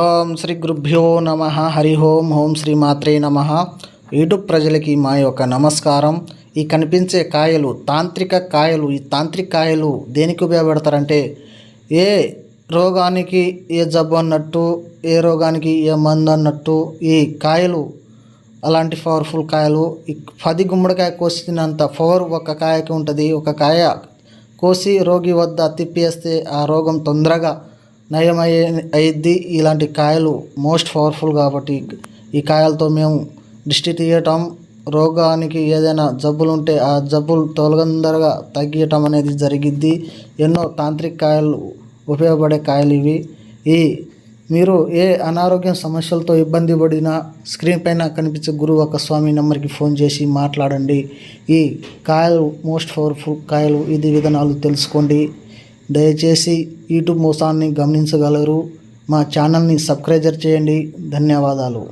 ఓం శ్రీ గురుభ్యో నమ. హరి ఓం. ఓం శ్రీ మాత్రే నమ. యూట్యూబ్ ప్రజలకి మా యొక్క నమస్కారం. ఈ కనిపించే కాయలు తాంత్రిక కాయలు ఈ తాంత్రిక కాయలు దేనికి ఉపయోగపడతారంటే ఏ రోగానికి ఏ జబ్బు అన్నట్టు ఏ రోగానికి ఏ మందు అన్నట్టు ఈ కాయలు అలాంటి పవర్ఫుల్ కాయలు ఈ పది గుమ్మడికాయ కోసినంత పవర్ ఒక కాయకి ఉంటుంది. ఒక కాయ కోసి రోగి వద్ద తిప్పేస్తే ఆ రోగం తొందరగా నయమయ్యే అయ్యిద్ది ఇలాంటి కాయలు మోస్ట్ పవర్ఫుల్ కాబట్టి ఈ కాయలతో మేము దిష్టి తీయటం రోగానికి ఏదైనా జబ్బులు ఉంటే ఆ జబ్బులు తొలగందరగా తగ్గియటం అనేది జరిగిద్ది. ఎన్నో తాంత్రిక కాయలు ఉపయోగపడే కాయలు ఇవి. ఈ మీరు ఏ అనారోగ్య సమస్యలతో ఇబ్బంది పడిన స్క్రీన్ పైన కనిపించే గురువు ఒక స్వామి నెంబర్కి ఫోన్ చేసి మాట్లాడండి. ఈ కాయలు మోస్ట్ పవర్ఫుల్ కాయలు. ఇది విధానాలు తెలుసుకోండి. దయచేసి యూట్యూబ్ మోసాన్ని గమనించగలరు. మా ఛానల్ని సబ్స్క్రైబర్ చేయండి. ధన్యవాదాలు.